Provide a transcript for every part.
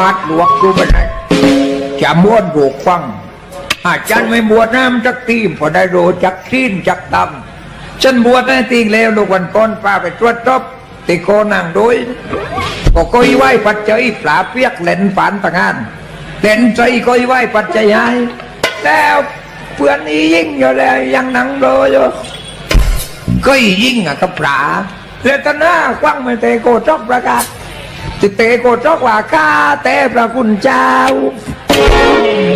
บาทหลวงกูไปไหนจะม้วนรูกฟังอาจารย์ไม่บวชน้ำจักทีมพอได้โรจักทีนจักตำฉันบวชได้ตีแล้วลูกวันก่อนป้าไปตรวจรอบติโกนังโดยก็ก้อยไหวปัจจัยปลาเปียกเล่นฝันต่างงานเล่นใจก้อยไหวปัจจัยให้แล้วเพื่อนนี้ยิ่งอยู่แล้วยังนังโดยอยู่ก้อยยิ่งอะกับปลาแล้วตนากว้างไม่เตะโกจอกประกาศ ติเตะโกจอกว่าข้าแต่พระคุณเจ้า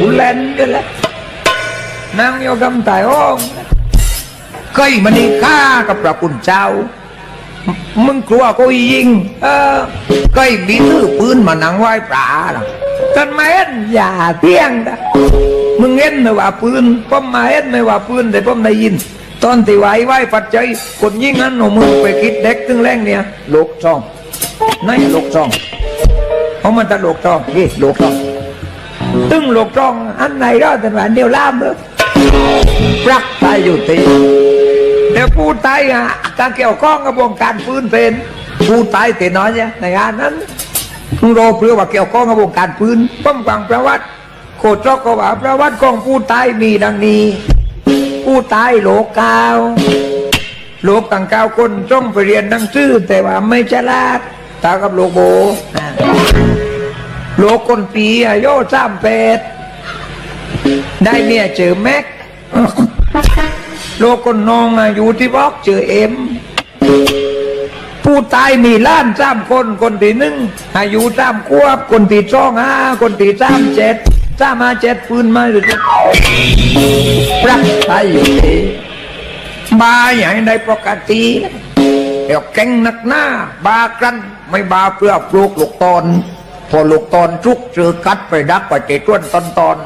บุเล่นกันแหละนางโยกำตายห้องเคยมันนี่ฆ่ากับพระคุณเจ้า มึงกลัวกูยิง เออเคยมีถือปืนมานังไหว้ปลาล่ะท่านมาเห็นอย่าเที่ยงนะมึงเห็นไหมว่าปืนผมมาเห็นไหมว่าปืนแต่ผมได้ยินตอนที่ไหวไหวปัจจัยคนยิงนั้นหนูมึงไปคิดเด็กถึงแรงเนี่ยโลกช่อง ในโลกช่องเพราะมันจะโลกช่องนี่โลกช่องตึ้งโลกช่องอันไหนรอดแต่ว่าเดียวล่ามเลยปลักตายอยู่ตีเดี๋ยวผู้ตายอะถ้าเกี่ยวข้องกับวงการปืนเป็นผู้ตายแต่น้อยเนี่ยในงานนั้นมึงรอเพื่อว่าเกี่ยวข้องกับวงการปืนป้อมฟังประวัติโคตรก็ว่าประวัติของผู้ตายมีดังนี้ ผู้ตายโลกกาวโลกกังกาวคนจ้องไปเรียนหนังสือแต่ว่าไม่ฉลาด ตากับโลกโบนะโลกคนปีอายุสามแปดได้เมียเจอแม็ก โลกคนนองอะอยู่ที่บอกเจอเอ็ม ผู้ตายมีล้านสามคนคนที่หนึ่งอายุสามควบ คนที่สองห้าคนที่สามเจ็ดสามมาเจ็ดปืนมาหรือปรักตายอยู่ที่บาอย่างใดปกติ เดี๋ยวแก่งนักหน้า บากันไม่บาเพื่อปลูกลูกตอนพอลูกตอนทุกเจอกัดไปดักไปเตะต้นตอนตอน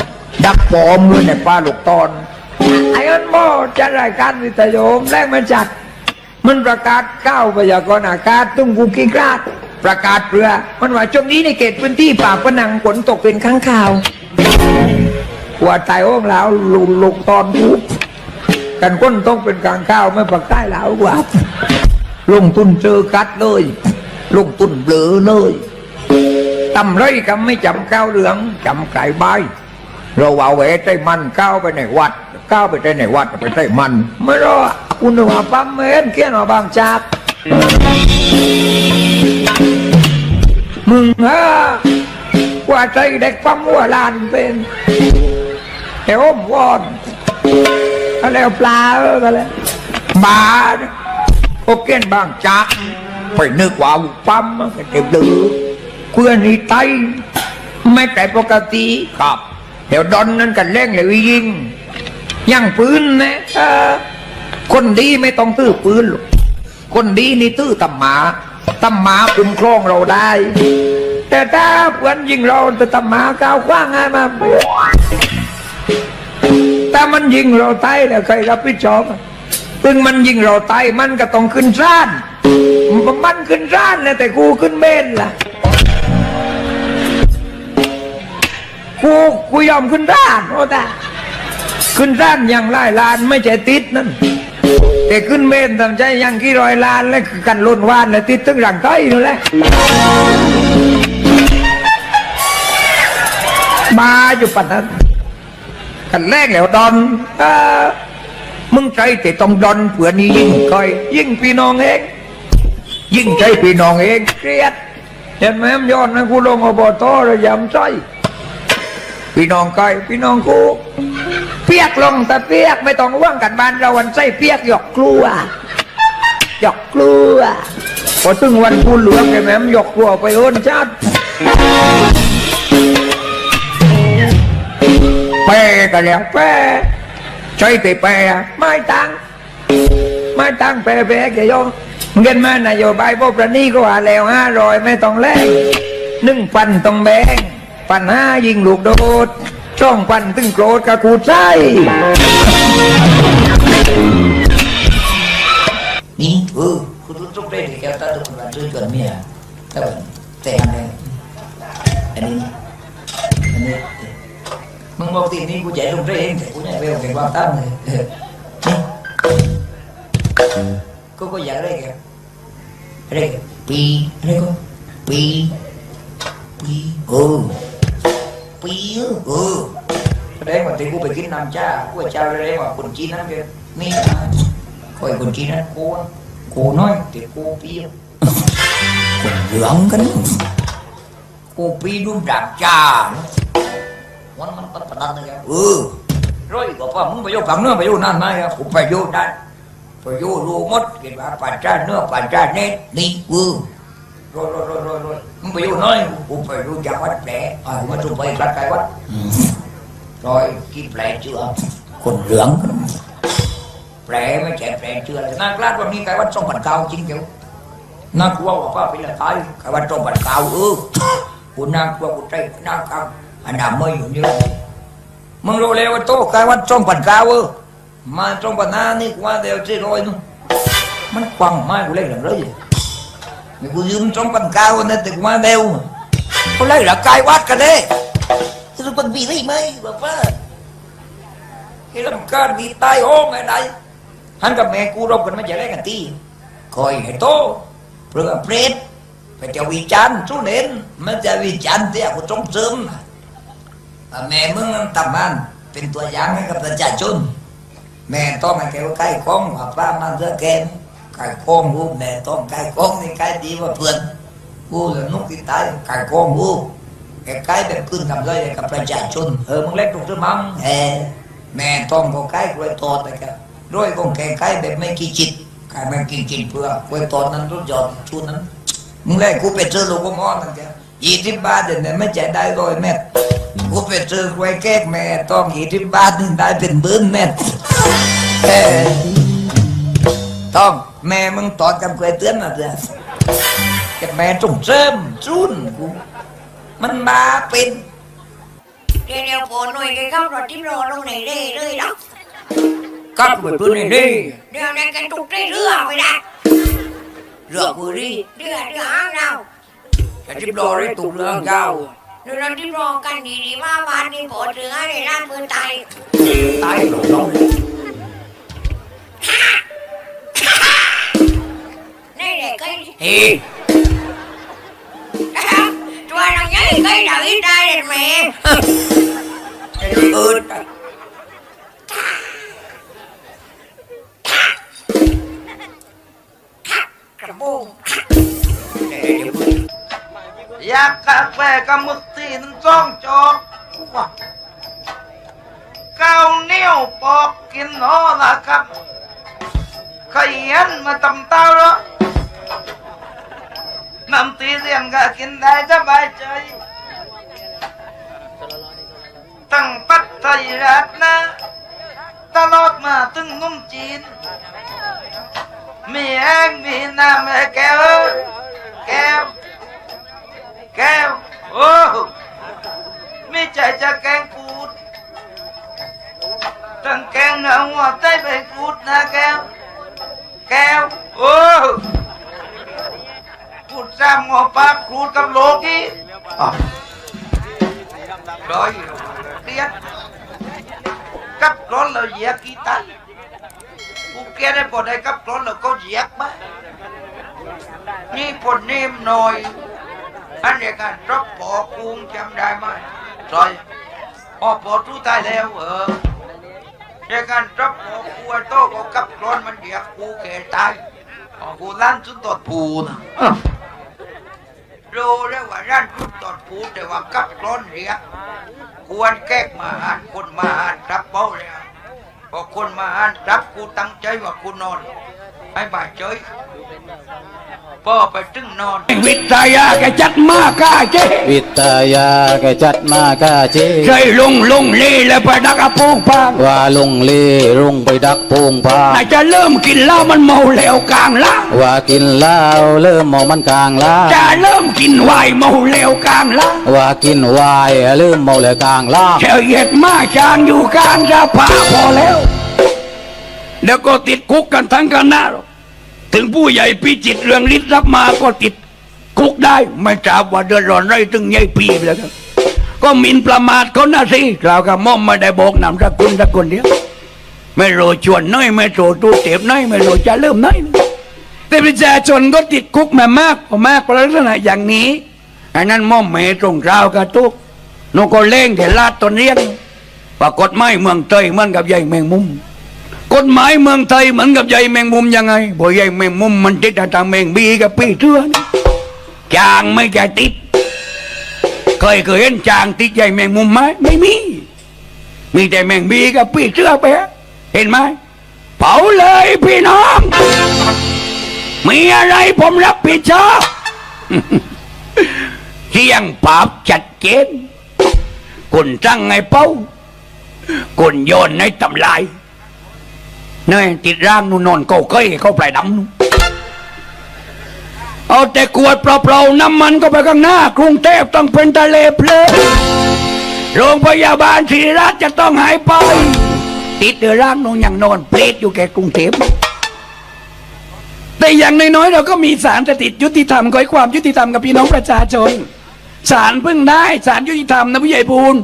ดักปอมเลยในป่าลูกตอนไอ้อันโมจะรายการวิทยุแรกมาจัด มันประกาศข้าวพยากรณ์อากาศตุ้งกูกีกราดประกาศเรือ มันว่าช่วงนี้ในเขตพื้นที่ป่าปะนังฝนตกเป็นครั้งข่าวกว่าตายห้องแล้วลูกลูกตอนกูกันก้นต้องเป็นกลางข้าวไม่ปักใต้แล้วกว่า ลงทุนเจอกัดเลย ลงทุนเบลอเลยตำไรก็ไม่จำก้าวเหลืองจำไก่ใบเราว่าแหวใจมันก้าวไปในวัดก้าวไปในวัดไปใจมัน ไม่รอคุณว่าปั๊มเมนเกี้ยนว่าบางจากมึงฮะว่าใจเด็กปั๊มหัวลานเป็นแถวอมวอนก็แล้วปลาออก็แล้วบา โอเกี้ยนบางจากไปนึกว่าปั๊มมันก็เจ็บดื้อเพื่อนนี่ไตไม่แต่ปกติครับเดี๋ยวดอนนั้นกันเล่งเลยยิงยังปืนนะคนดีไม่ต้องตื้อปืนหรอกคนดีนี่ตื้อตำหมาตำหมาคุ้มครองเราได้ แต่ถ้าเพื่อนยิงเราแต่ตำหมาก้าวขว้างไงมาถ้ามันยิงเราตายแล้วใครรับผิดชอบ อะถึงมันยิงเราตายมันก็ต้องขึ้นร้าน มันขึ้นร้านนะแต่กูขึ้นเมนล่ะ กูกูยอมขึ้นร้านโอ้แต่ขึ้นร้านอย่างไล่ลานไม่ใช่ติดนั่นแต่ขึ้นเมนทำใจอย่างกี่ร้อยล้านแล้วกันล้นวานแล้วติดถึงหลังใต้นั่นแหละมาอยู่ปัดนั้นกันแรกแล้วดอนอ มึงใจแต่ต้องดอนเผื่อนี้ยิ่งคอย ยิ่งพี่น้องเองยิ่งใจพี่น้องเองเครียดเห็นไหมย้อนนะกูลงอบตระยำใจพี่น้องก้อยพี่น้องกูเปียกลงแต่เปียกไม่ต้องว่างกันบ้านเราวันใส่เปียกหยอกกลัวหยอกกลัวพอถึงวันกูเหลืองไอ้แม่มหยอกกลัวไปโอนชาติแปกันแล้วแป ใช่แต่แปรไม่ตั้งไม่ตั้งแปรแปรแกโยมเงินมานโยบายพวกประนี่ก็ว่าแล้วห้าร้อยไม่ต้องแลกหนึ่งพันต้องแบงปัญหายิงลูกโดดช่องปันตึงโกรธกับกูใช่นี่เออคุณรู้ทุกเรื่องที่แกตัดตัวมาช่วยกันเมียแต่แต่อันนี้อันนี้อันนี้มึงบอกทีนี้กูใจลงเองแต่กู เนี่ยเร็วเป็นความตั้งเลยเออนี่กูก็อยากเรียกอะไรปีอะไรก็ปีปีเออปีเออแสดงว่าที่กูไป กินน้ำชากูเจ้าแสดงว่าคนจีนนั่นเองนี่นะคอยคนจีนนั้นกูกูน้อยแต่กูปีคนเหลืองกันกูปีดูดับจ้าวันมันปัดปัดนั่นเลยเออร้อยกว่าพ่อมึงไปอยู่ฝั่งเนื้อไปอยู่นั่นไหมครับผมไปอยู่นั่นไปอยู่รู้หมดกินว่าปัดจ้าเนื้อปัดจ้าเน็ตนี่เออ rồi rồi rồi rồi rồi มึงไปอยู่น้อยกูไปรู้จักวัดแผลอ่ากูมาจุดไปรัดไกลวัด rồi กินแผลเชื่อคนเหลืองแผลไม่ใช่แผลเชื่อน่ากล้าวันนี้ไกลวัดสองพันเก้าจริงเดียวน่ากลัวว่าป้าเป็นอะไรไกลวัดสองพันเก้าเออกูน่ากลัวกูใจน่ากลัวอันดับไม่อยู่นี่ มึงรู้แล้วว่าโตกายวัดจงปันกาวมาจงปันนานี่ว่าเดียวเจ๊ร้อยนู่นมันควังไม้กูเล่หลังเลยนี่กูยืมจงปันกาวนั่นแต่กูมาเดียวเขาเล่หลังกายวัดกันเลยที่รู้เป็นบีได้ไหมบอกว่าเฮ้ยลำการบีตายโอ้ไงไหนฮันกับแม่กูรบกันไม่จะได้กันตีคอยให้โตเรื่องเปรดไปจะวิจารณ์ชู้เน้นมันจะวิจารณ์เตี้ยกูจงซึม thì của trong sớm à, Mẹ mừng tầm ăn เป็นตัวอย่างให้กับประชาชนแม่ต้องให้แกว่าใกล้คล้องว่าป้ามันเสือแกนไก่โค้งกูแม่ต้องไก่โค้งนี่ไก่ดีว่าเพื่อนกูจะนุกที่ตายไก่โค้งกูแกไก่แบบพื้นทำเลยกับประชาชนเออมึงเล็กตรงซื้อมั้งแหมแม่ต้องบอกไก่กล้วยตอดไปกันด้วยกงแกไก่แบบไม่กี่จิตไก่ไม่กี่จิตเพื่อกล้วยตอดนั้นรู้ยอดชุดนั้นมึงเล็กกูไปซื้อลูกมอนั่นแกยี่สิบบาทเดี๋ยวนี้ไม่จ่ายได้ร้อยเม็ด กูไปซื้อกล้วยแก้แม่ต้องยี่สิบบาทนึงได้เป็นบื้นเม็ดเออต้องแม่มึงตอดกับเคยเตือนนะเพื่อนกับแม่จงเสริมจุนกูมันมาเป็นเดี๋ยวเดี๋ยวโผล่หน่อยแกเข้ารถที่รอลงไหนได้เลยเนาะกับไปปืนนี่ดิเดี๋ยวนั้นกันตุกได้เรือไปได้เรือกูดิเรือเรือหางเราจะจิบรอได้ตุกเรื่องยาวเดี๋ย วเราที่รอกันดีดีว่าวันนี้โผล่เรือในร้านมือไตตายหลงน้องนี่เด็กก็เฮ้ตัวเราใหญ่ก็เราอีได้เลยแม่เออก ระบุงอยากกาแฟกับมึกตีนจ้องจอกว้าก้าวเหนียวปอกกินหอละครับขยันมาตำเต้าแล้วน้ำตีเรียนก็กินได้สบายใจตั้งปัดไทยรัฐนะตลอดมาถึงนุ่มจีน มีแห้งมีน้ำให้แก้วแก้วแก้วโอ้ไม่ ใจจะแกงกูดตั้งแกงเนื้อหัวใจไปกูดนะแก้ว แก้ว โอ้กูดซ้ำหัวปากกูดกับโลกี้ร้อยเรียกับร้อนเราเหยียกกี่ตันกูเกลียดได้ปวดได้กับร้อนเราก็เหยียกมานี่ปวดนิ่มหน่อย อันเดียกันรับปอกุงจำได้ไหม ซอยพอปอทุตายแล้วเออเดียกันรับปอกูไอ้โตก็กับร้อนมันเดียกกูแก่ตายอ๋อกูลั่นจุดตอดผูนะอ้าวรู้แล้วว่าร้านจุดตอดผูแต่ว่ากับร้อนเดียกควรแก้มาอ่านคนมาอ่านรับเป้าแล้วพอคนมาอ่านรับกูตั้งใจว่ากูนอนให้บ่ายเฉย พ่อไปถึงนอน วิทยาแกจัดมากก้าเจ้วิทยาแกจัดมากาเจใช่ลุงลุงลี่แล้วไปดักอาปูปางว่าลงเล่ลงไปดักโป่งพาน่าจะเริ่มกินเหล้ามันเมาแล้วกลางล่างว่ากินเหล้าเริ่มมองมันกลางล้าจะเริ่มกินไวน์เมาแล้วกลางล่างว่ากินวายเริ่มเมาแล้วกลางล้าเฉยเหตุมาจางอยู่กลางสภาพอแล้วแล้วก็ติดคุกกันทั้งคณะหรอก ถึงผู้ใหญ่พิจิตเรื่องฤทธิ์รับมาก็ติดคุกได้ ไม่ทราบว่าเดือดร้อนไรถึงใหญ่ปีไปแล้วครับ ก็มินประมาทเขาหนะสิเราวก็ม่อมไม่ได้บอกนามสกุลสักคนเดียวไม่รู้ชวนน้อยไม่รู้ตู้เต็บน้อยไม่รู้จะเริ่มน้อยแต่ประชาชนก็ติดคุกมามากพอมากเพราะลักษณะอย่างนี้อ้นั่นม่อมเมตรงราวกระตุกนกก็เล่งแต่ลาดตนเรียนว่ากฎหมายเมืองไทยเหมือนกับใหญ่แมงมุม ฎหมายเมืองไทยเหมือนกับใหญ่แมงมุมยังไงบ่ใหญ่แมงมุมมันติดทางแมงบีกับปีเทือนจางไม่จะติดเคยเคยเห็นจางติดใหญ่แมงมุมไหมไม่มี มีแต่แมงบีกับปีเชือไปเห็นไหมเผาเลยพี่น้องมีอะไรผมรับผิดชอบเที่ยงปราบจัดเจนคนตั้งไงเป้าคนโยนในตำลาย นยติดร่างนู่นนอนเก้าเก้ยเข้าปลายดำนู่นเอาแต่กวดเปล่าๆน้ำมันก็ไปข้างหน้ากรุงเทพต้องเป็นทะเลเพลิงโรงพยาบาลศิริราชจะต้องหายไป ติดเดือร่างนอนอย่างนอนเปรตอยู่แก่กรุงเทพแต่อย่างน้อยๆเราก็มีสารสถิตยุติธรรมคอยความยุติธรรมกับพี่น้องประชาชนศาลพึ่งได้ศาลยุติธรรมนะผู้ใหญ่พูน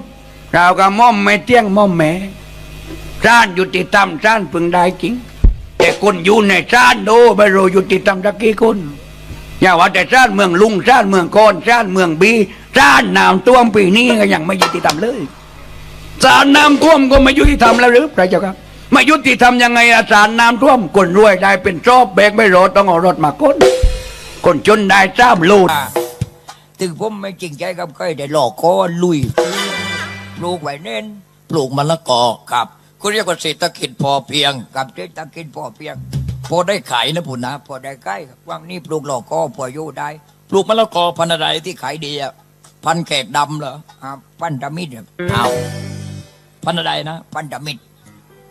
เราก็ม่อมไม่เตี้ยงม่อมแม่ ศาลยุติธรรมศาลพึงได้จริง แต่คนอยู่ในศาลโดไม่รู้ยุติธรรมสักกี่คนอย่าว่าแต่ศาลเมืองลุงศาลเมืองโกอนศาลเมืองบีศาลน้ำท่วมปีนี้ก็ยังไม่ยุติธรรมเลยศาลน้ำท่วมก็ไม่ยุติธรรมแล้วหรือพระเจ้าครับไม่ยุติธรรมยังไงอาสารน้ำท่วมคนรวยได้เป็นชอบแบกไม่รอต้องเอารถมาก้นคนจนได้จ้ามลูดถึงผมไม่จริงใจกับใครแต่หลอกก็ลุยปลูกไว้เน้นปลูกมะละกอครับ เขาเรียกว่าเศรษฐกิจพอเพียง กับเศรษฐกิจพอเพียง พอได้ขายนะพุ่นนะพอได้ใกล้ว่างนี้ปลูกหลอกก็พออยู่ได้ ปลูกมะละกอพันธุ์อะไรที่ขายดีอะพันธุ์แขกดำเหรออ่าพันธมิตรครับอ้าพันธุ์อะไรนะพันธมิตร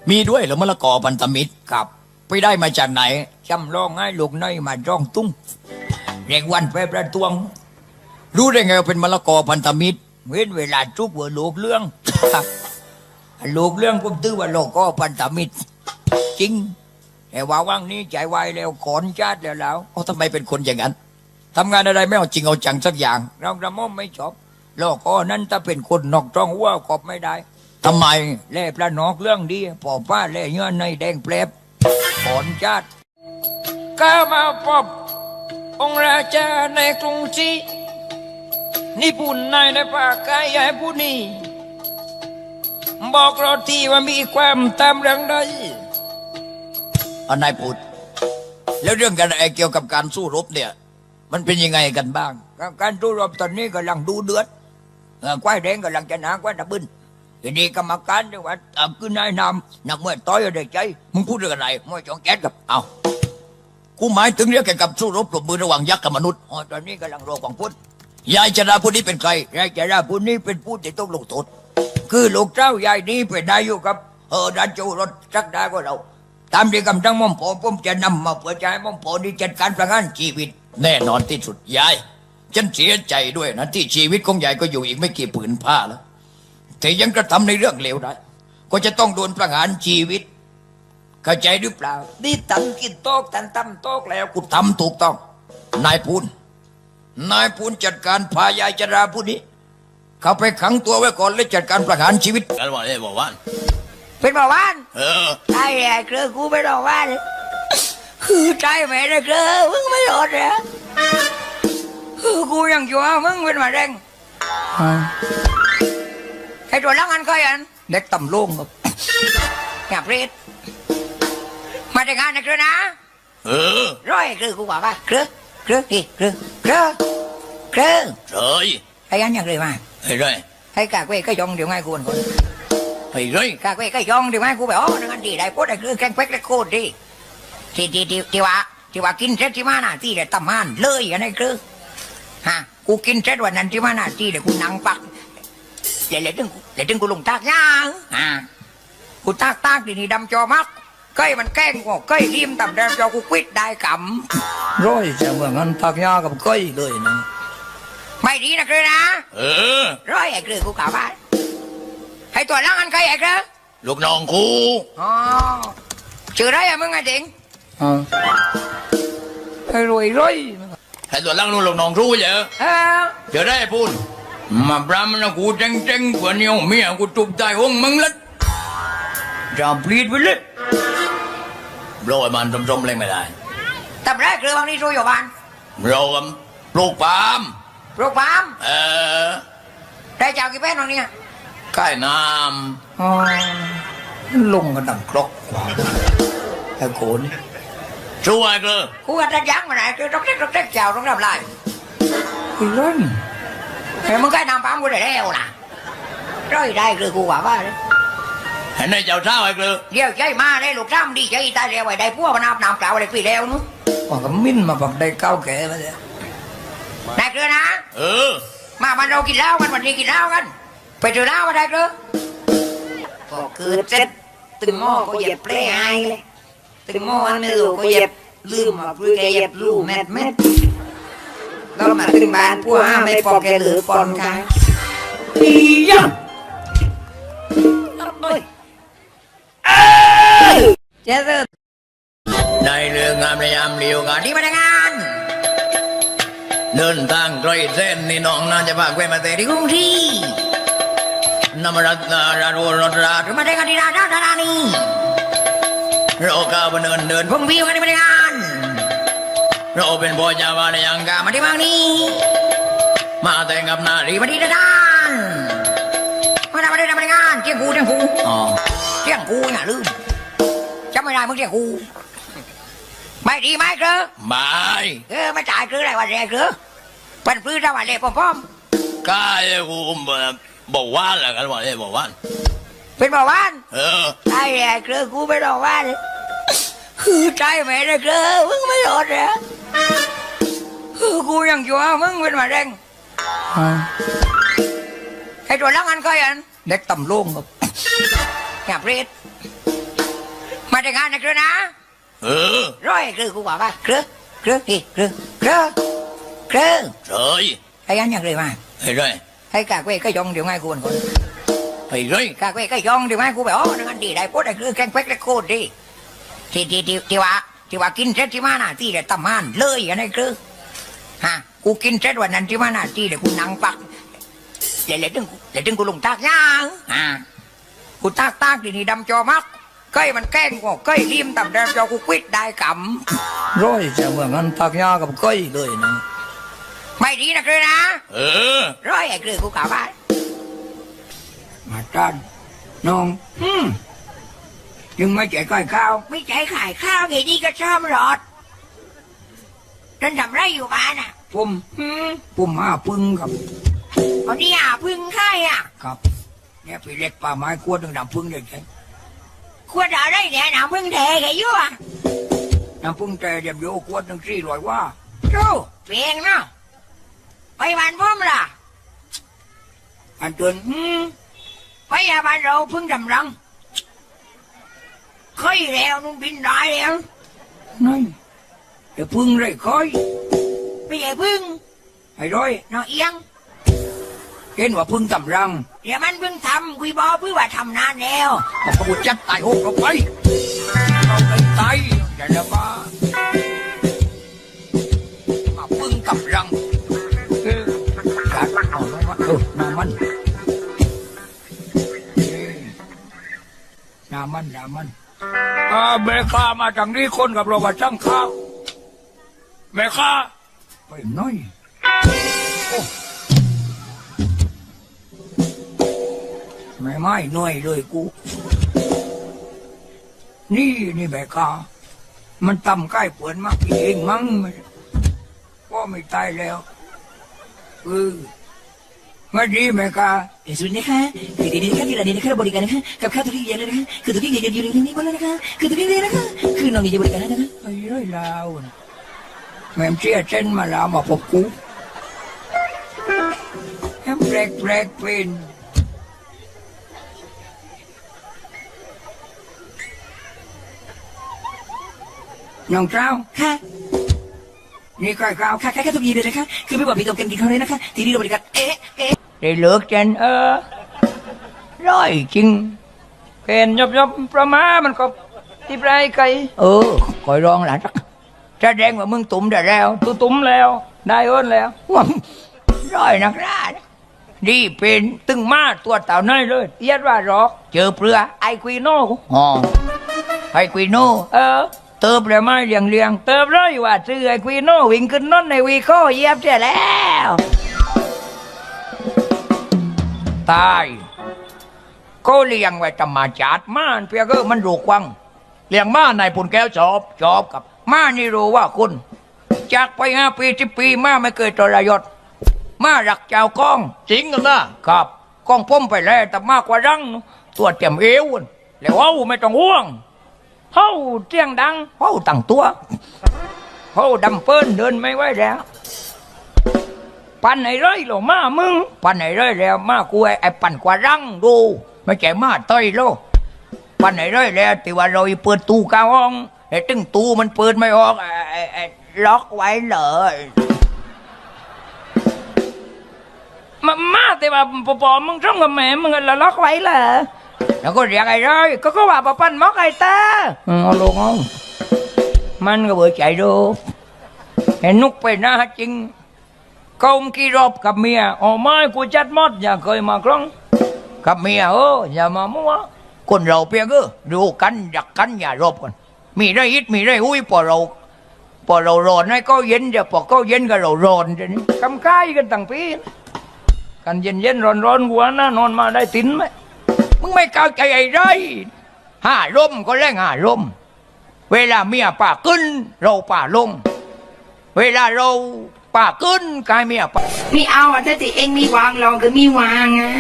มีด้วยเหรือมะละกอพันธมิตรครับไปได้มาจากไหนจำลองให้ลูกน้อยมาจ้องตุ้งเรียกวันไปประตวง รู้ได้ไงว่าเป็นมะละกอพันธมิตร เว้นเวลาทุกหัวลูกเรื่อง ลูกเรื่องผมตื้อว่าโลกก็พันธมิตร จริงแต่ว่าว่างนี้ใจไวายแล้วขอนชาติแล้วแล้วเขาทำไมเป็นคนอย่างนั้นทำงานอะไรไม่เอาจริงเอาจังสักอย่าง เรากระม่อมไม่ชอบโลกก็นั้นถ้าเป็นคนนอกจ้องว่ากอบไม่ได้ทำไมแล่พระนอกเรื่องดีพอป้าแล่เงื่อนในแดงเปลบขอนชาติก้ามาพบองราชาในกรุงศรีนี่ปุ่นนายในป่ากายใหญ่ผู้นี้ บอกเราทีว่ามีความตามเรื่องใดอันนายพูดแล้วเรื่องกันไอเกี่ยวกับการสู้รบเนี่ย มันเป็นยังไงกันบ้าง การตู้รบตอนนี้กำลังดูเดือดเอ่อควายแดงกำลังจะหนาควายตะบึนทีนี้กรรมการจังหวัดเอ่อคือนายนำนักมวยต่อยเอาได้ใจมึงพูดเรื่องอะไรมวยจองแก๊สกับเอากูหมายถึงเรื่องเกี่ยวกับสู้รบปรบมือระหว่างยักษ์กับมนุษย์อ๋อตอนนี้กำลังรอของพุทธยายจราผู้นี้เป็นใครยายจะราผู้นี้เป็นผู้ที่ต้องลงโทษ คือลูกเจ้ายายนี้เป็นนายอยู่กับเออดันจูรถจักรได้ก็เราตามที่กำจังม่อมผมผมจะนำมาเพื่อให้ม่อมผมนี่จัดการประกันชีวิต แน่นอนที่สุดยายฉันเสียใจด้วยนะที่ชีวิตของยายก็อยู่อีกไม่กี่ผืนผ้าแล้วแต่ยังกระทำในเรื่องเลวได้ ก็จะต้องโดนประหารชีวิต เข้าใจหรือเปล่านี่ตันกินโต๊ะตันตั้มโต๊ะแล้วกูทำถูกต้อง นายพูนนายพูนจัดการพายายจราผู้นี้ เขาไปขังตัวไว้ก่อนแล้วจัดการประหารชีวิตกันว่าได้บอกว่าเป็นเบาหวานเออไอ้ไอ้เกลือกูเป็นเบาหวานคือใจแม่ได้เกลือมึงไม่รอดเลยคือกูยังชัวมึงเป็นมาแดงไอ้ตัวลังอันก็ยันเด็กต่ำโล่งครับอย่าเปรตมาแต่งงานนะเกลือนะเออร้อยเกลือกูบอกว่าเกลือเกลือดิเกลือเกลือเกลือเฮ้ยไอ้ยันยังเลยมาเฮ้ยเฮ้ยไอ้กากเว้ยก็ยองเดี๋ยวไงกูคนเฮ้ยเฮ้ยกา กเว้ยก็ยองเดี๋ยวไงกูไปอ๋อนั่นดีได้ปุ๊ดไอ้เกลือแกงเป๊กได้โคตรดีที่ที่ที่ที่ว่าที่ว่ากินเสร็จที่มาหน้าที่เดี๋ยวตำมานเลยกันไอ้เกลือฮะกูกินเสร็จวันนั้นที่มาหน้าที่เดี๋ยวกูนั่งปักเดี๋ยวเดี๋ยวถึงเดี๋ยวถึงกูลงตากย่างอ่ากูตากตากทีนี้ดำจอมักเก้ยมันแกล้งกูเก้ยริมต่ำดำจอกูควิดได้กำร้อยจะเมืองนั้นทักยากับก้อยเลยนะ ไม่ดีนะเกลือนะเออร้อยไอ้เกลือกูกล่าวว่าให้ตัวล่างอันใครไอ้เกลือลูกน้องกูอ๋อชื่ออะไรอะมึงไอ้เจ๋งไอ้รวยรวยให้ตัวลังนู่นลูกน้องรู้เหรอเออเดี๋ยวได้พูนมาบรามนะกูเจ๊งเจ๊งกว่านี้เมียกูจุบใจห้องมึงละจะปลีดไปเลยโรยมันจมๆเลยไม่ได้ตับแรกเกลือบางนี่รวยอยู่บ้านเราปลูกปาล์ม โรงพยาบาลเออได้เจ้ากี่แป้นตรงเนี้ยใกล้น้อ๋อำลงกันดังครกกว่าไอ้โขนช่วยเกลือกูก็จะยั้งมาไหนคือต้องเจ๊กต้องเจ๊กเจ้าต้องทำไรคือเล่นเฮ้ยมึงใกล้นำปั๊มกูได้แล้วล่ะร้อยได้คือกูว่าว่าเลยเห็นไอ้เจ้าเท้าไอ้เกลือเดี๋ยวใจมาได้ลูกจ้ำดีใจตายแล้วไอ้ได้พวกมันอาบน้ำเปล่าอะไรปีแล้วนู้นว่าก็มิ้นมาบอกได้เก้าแก่มาเลย ได้เกลือนะ เออ มาวันเรากินเหล้ากันวันนี้กินเหล้ากัน ไปเจอเหล้ามาได้เกลือก็คือเจ็ดตึงหม้อก็เหย็บเปรี้ยไอเลยตึงหม้ออันไม่รู้ก็เหย็บลืมมาพื้นแกเหย็บลูแมดแมดแล้วมาตึงบ้านพวกห้าไม่ปอกแกหรือปอนกายปียังเอ้ยเอ้ยเจ้าเด้อได้เรื่องงามในยามเดียวกันนี่พนักงาน เดินทางไกลเส้นนี่น้องน่าจะพาแกมาแต่ที่กรุงที่นำรัตนาราโรรถราชหรือมาได้กันที่รานร้านนี้เราก้าวบนเดินเดินผมวิวกันที่พนักงานเราเป็นพ่อจาวาในยังกามามาที่บางนี้ มาแต่งกับนารีมาที่ด้านมาทำมาได้ทำพนักงานเที่ยงกูเที่ยงกูอ๋อเที่ยงกูอย่าลืมจำไม่ได้มึงเที่ยงกู ไม่ดีไหมเกลือบายเออไม่จ่ายเกลืออะไรวันแรกเกลือเป็นพื้นถ้าวันแรกป้อมกายกูบอกว่าแหละกันว่าเนี่ยบอกว่าๆเป็นบอกว่านเออไอ้แรกเกลือกูไม่บอกว่านคือใจแม่เลยเกลือมึงไม่รอดเลยคือกูยังชัวร์มึงเป็นมาแรงไอ้ตัวลังอันเคยอันเด็กต่ำลงครับอย่าเปรตมาแต่งงานนะเกลือนะ เออร้อยเกลือกูบอกว่าเกลือเกลือนี่เกลือเกลือเกลือเฮ้ยไอ้ยันยังเลยมาไอ้ไรไอ้กากเว้ยก็ยองเดี๋ยวไงกูคนคนไอ้ไรกากเว้ยก็ยองเดี๋ยวไงกูแบบอ๋อนั่นกันดีได้ปุ๊ดไอ้เกลือแกงเป๊กได้โคตรดีที่ที่ที่ที่ว่าที่ว่ากินเสร็จที่มาน่ะที่เด็ดตำมานเลยอันนี้เกลือฮะกูกินเสร็จวันนั้นที่มาน่ะที่เด็ดกูนั่งปักเดี๋ยวเดี๋ยวดึงกูเดี๋ยวดึงกูลงตากย่างอ่ากูตากตากดีนี่ดำจอมัก เก้ยมันแกล้งกูเก้ยริมต่ำแดงจอกูควิดได้กำร้อยจะเมืองนั้นตักยากับก้อยเลยนะไม่ดีนะเกลือนะเออร้อยไอ้เกลือกูกล่าวว่ามาจ้านน้องอืมยังไม่ใจก้อยข้าว ไม่ใจขายข้าวไงดีก็ชอบหรอดจนทำไรอยู่บ้านอะผมอืมผมห้าพึ่งครับเอาที่หาพึ่งไข่อะ ครับเนี่ยพี่เล็กป่าไม้กวดหนึ่งน้ำพึ่งเด็กใช่ ควรเอาได้เนี่ยหนาพึ่งแทไงยั่วน้ำพึ่งแต่เดียบโยกวดหนึ่งสี่ร้อยว่าดูเพียงเนาะไปบ้านพ่อมล่ะอันเตือนอืมไปยาบ้านเราพึ่งดำรังเคยแล้วนุ่งบินได้แล้วนั่นเดี๋ยวพึ่งไรคอยไม่ใช่พึ่งไอ้ร้อยเนาะเอียง เห็นว่าพึ่งตำรังเดี๋ยวมันเพิ่งทำคุยบอเพื่อว่าทำนานแล้วเอากระบุจัดตายหกเราไปเราไปตายแต่ละบ้ามาพึ่งตำรังเออการเอาลงมาเออน้ำมันเอ้ยน้ำมันน้ำมันอ่าแม่ข้ามาจากนี้คนกับเราว่าช่างข้าวแม่ข้าไปหน้อยโอ้ ไม่ไม่หน่อยเลยกู นี่นี่แม่ข้ามันตำใกล้เปิดมากเองมั้งก็ไม่ตายแล้วเออไม่ดีแม่ข้าเดี๋ยวสุดนะคะคือดีๆนะคะที่ร้านนี้นะคะเราบริการนะคะกับข้าวทุกอย่างเลยนะคะคือทุกอย่างอยู่ในนี้หมดเลยนะคะคือทุกอย่างเลยนะคะคือน้องจะบริการให้นะคะไอ้เรื่อยลาวนะแม่มเชี่ยเส้นมาลาวมาพบกูแอมแปลกแปลกเป็น น้องเจ้าค่ะนี่ใครข้าวค่ะค่ะทุกอย่างเลยนะคะคือไม่บอกมีตรงกันกินข้าวเลยนะคะ ที่นี่เราบริการเอ๊ะเอ๊ะได้เลิกเจนเออร้อยจริงเป็นยบยบประมามันก็ที่ปลายไก่เออคอยร้องหลานสักแสดงว่ามึงตุ่มได้แล้วตุตุ่มแล้ว ได้เอินแล้วว้าวร้อยนักราชดีเป็นตึงมาตัวเต่าน้อยเลยเอียดว่าหรอก เจอเปลือไอควีโน่อ๋อไอควีโน่เออ เติบเลยมาเลียงเลียงเติบเลยว่าซื้อไอควีโน่วิ่งขึ้นน้นในวีโคเหยียบเสียแล้วตายก็เลี้ยงไว้ธรรมาจัดม่านเพียก็มันรูกวังเลี้ยงม้านายปุ่นแก้วชอบจอบกับม่านี่รู้ว่าคุณจากไปห้าปีสิบปีมาไม่เคยทรยศมารักเจ้ากล้อง จริงกันนะครับกล้องพ้มไปแล้วแต่มากกว่ารังตัวเต็มเอวน่ะแล้วเฮาไม่ต้องห่วง เฮาเสียงดังเฮาตั้งตัวเฮาดำเปิ้นเดินไม่ไหวแล้ว ปันไหนไรหรอมามึง ปันไหนไรแล้วมากูไอ้ไอ้ปันกว่ารังดู ไม่ใช่มาต้อยโลปันไหนไรแล้วที่ว่าเราเปิดตู้กลางห้องไอ้ตึงตู้มันเปิดไม่ออกไอ้ไอ้ไอ้ล็อกไว้เลยมามาแต่ว่าปอปอมึงช่องกับแม่มึงละล็อกไว้เหรอ แล้วก็เรียกไอ้ไรก็ก็ว่าปะปันมอกไอ้ตาอืมเอาลงเอามันก็เบื่อใจดูเห็นนุกไปหน้าจริงกมกี่รอบกับเมียอ๋อไม่กูจัดมดอย่าเคยมาครั้งกับเมียเอออย่ามามั่วคนเราเพียงเออดูกันรักกันอย่ารบกัน มีได้ยิดมีได้อุ้ยพอเราพอเราร้อนให้ก็เย็นเดี๋ยวพอก็เย็นก็เราร้อนเดี๋ยวนี้กำค่ายกันตั้งปีกันเย็นเย็นร้อนร้อนหัวหน้านอนมาได้ตินไหม มึงไม่เข้าใจไอ้ไรห้าร่มก็แรงห้าร่ม เวลาเมียป่าขึ้น เราป่าลง เวลาเราป่าขึ้นกายเมียป่ามีเอาอะถ้าติเองมีวางลองก็มีวางอะ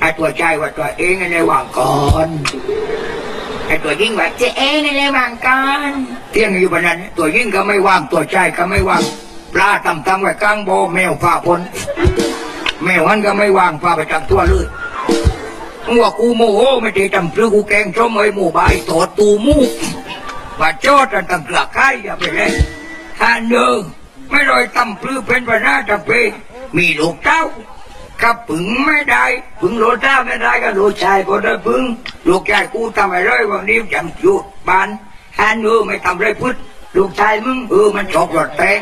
ไอ้ตัวใจว่าตัวเองในว่างก่อนไอ้ตัวยิ่งว่าจะเองในระหว่างก่อนเที่ยงอยู่บนนั้น ตัวยิ่งก็ไม่วางตัวใจก็ไม่วางปลาตำตำไว้กลางโบแมวฝ่าพนแมวมันก็ไม่วางฝ่าไปจับตัวเลย มึงว่ากูโมโหไม่ได้จำซื้อกูแกงส้มไอ้หมูใบายโตดตูมูกว่าจอดกันตั้งเกลือไก่อย่าไปเล่นฮันเนอร์ไม่ลอยตำปลื้อเป็นปัญหาจะเป็นมีลูกเต้ากับปึงไม่ได้ปึงโลจ้าไม่ได้ก็ลูกชายก็ได้ปึงลูกชายกูทำอะไรวันนี้จำจุดบ้านฮันเออไม่ทำอะไรพุทธลูกชายมึงเออมันจอกหลอดแตง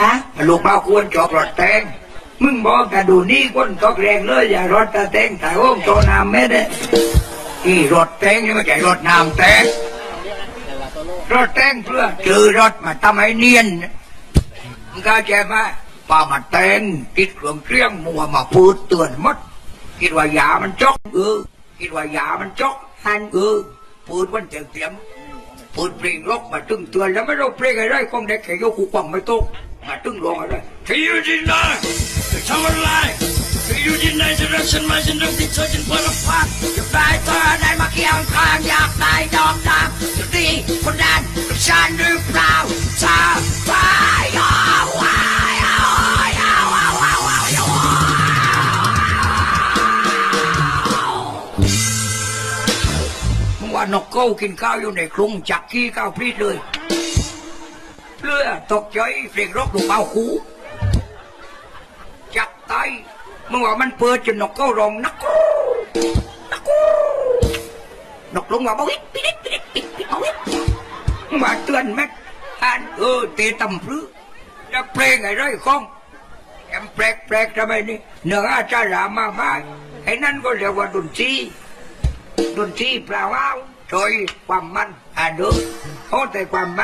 ฮะลูกบ้าควรจอกหลอดแตง มึงบอกแต่ดูนี่คนตอกแรงเลยอย่ารถตาแตงแต่โอ้มโตน้ำไม่ได้อีรถแตงนี่ไม่ใช่รถน้ำแตงรถแตงเพื่อจือรถมาทำให้เนียนมึงเข้าใจไหมป่ามาแตงคิดเครื่องเครื่องมัวมาพูดเตือนมดคิดว่ายามันจอกเออคิดว่ายามันจกหันเออพูดมันเตรียมเตียมพูดเปล่งลกมาตึงเตือนแล้วไม่รู้เปล่งอะไรคงได้แค่ยกหูกว่างไม่ตก ตึ้งลงอะไรที่อยู่ที่ไหนทำอะไรที่อยู่ที่ไหนจะรักฉันไหมฉันต้องติดเธอจนเพลพักอยากได้เธอได้มาเคียงข้างอยากได้ดอกตามจะดีคนนั้นกับฉันหรือเปล่าเธอไปอ๋อว้ายอ๋ออ๋ออ๋ออ๋ออ๋อมึงว่านกเก้ากินข้าวอยู่ในกรุงจักขี้ข้าวพรีดเลย เลือตกใจเสียงรกลูกเบาคูจักไตมึงว่ามันเปิดจนนกเก้าร้องนักกูนักกูนกลงว่าบ่วิดปิดปิดปิดปิดบ่วิดมาเตือนแม็กอันเออเตะตำพรือจะเพลงไอ้ไรของแอมแปลกแปลกทำไมนี่เนื้ออาจารย์มาบ้านไอ้นั่นก็เรียกว่าดนตรีดนตรีเปล่าเอาโดยความมันอ่านดูเขาแต่ความมัน